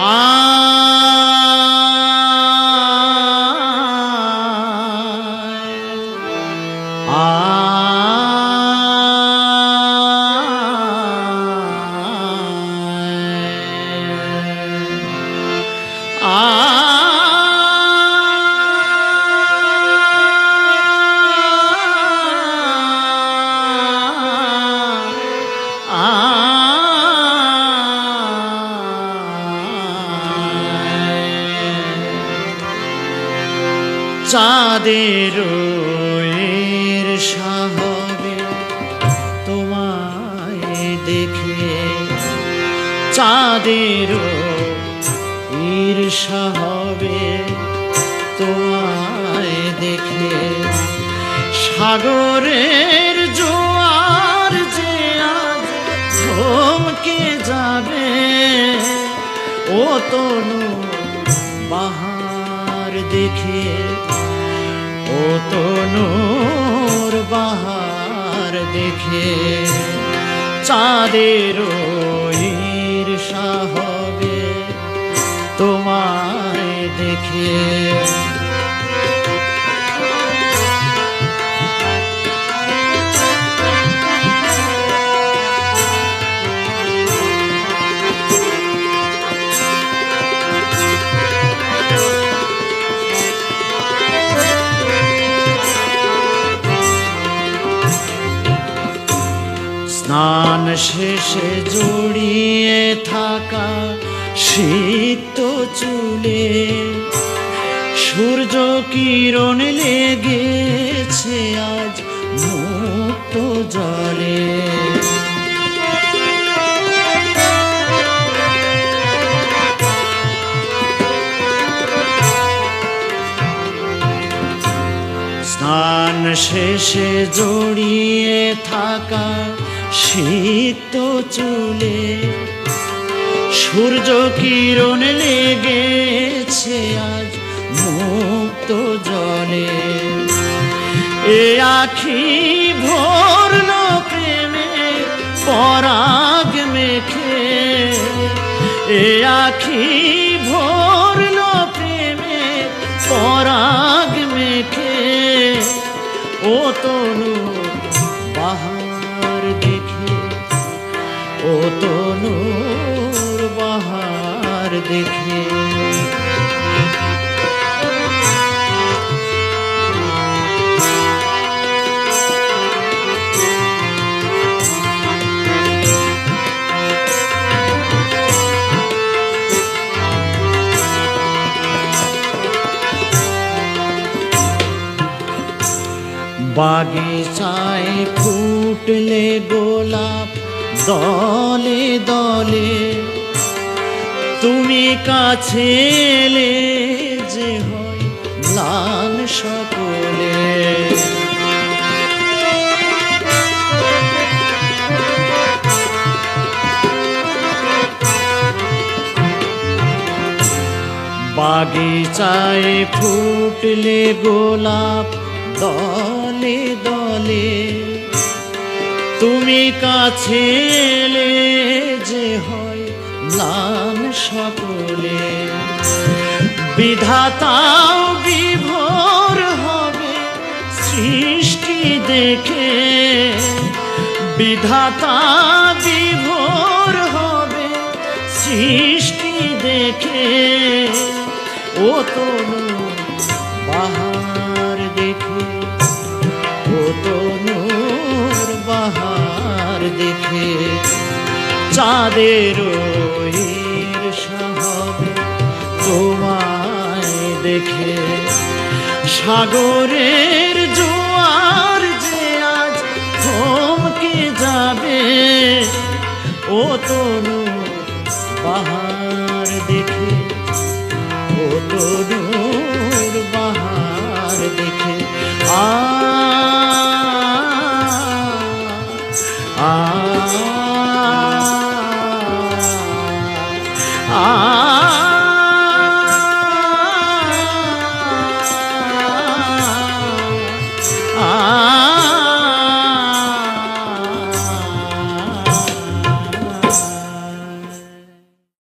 ആ চাঁদের সাহবে তোমায় দেখে চাঁদের ঈর্ষা হবে তোমায় দেখে সাগরের জোয়ার যে আজ যাবে, ও তনু বাহার দেখে দেখে চাঁদের ঈর্ষা হবে তোমায় দেখে। শেষে জড়িয়ে থাকা শীত চুলে সূর্য কিরণ লেগেছে আজ মুক্ত জলে। স্নান শেষে জড়িয়ে থাকা শীত চুলে সূর্য কিরণ লেগেছে আজ মুক্ত জলে। এ আখি ভরল প্রেমে, পরাগ মেখে। এ আখি ভরল প্রেমে, পরাগ মেখে। ও তনু দেখে ও তনুর বাহার দেখে। বাগিচায় ফুটলে গোলাপ দলে দলে তুমি কাছে এলে যে হয় লাল সকলে। বাগিচায় ফুটলে গোলাপ দলে দলে। তুমি কাছে যে হয় লাল সকলে। বিধাতাও বিভোর হবে সৃষ্টি দেখে। বিধাতা বিভোর হবে সৃষ্টি দেখে। ও তনু বাহার দেখে। বাহার দেখে চাঁদের তোমায় দেখে সাগরের ah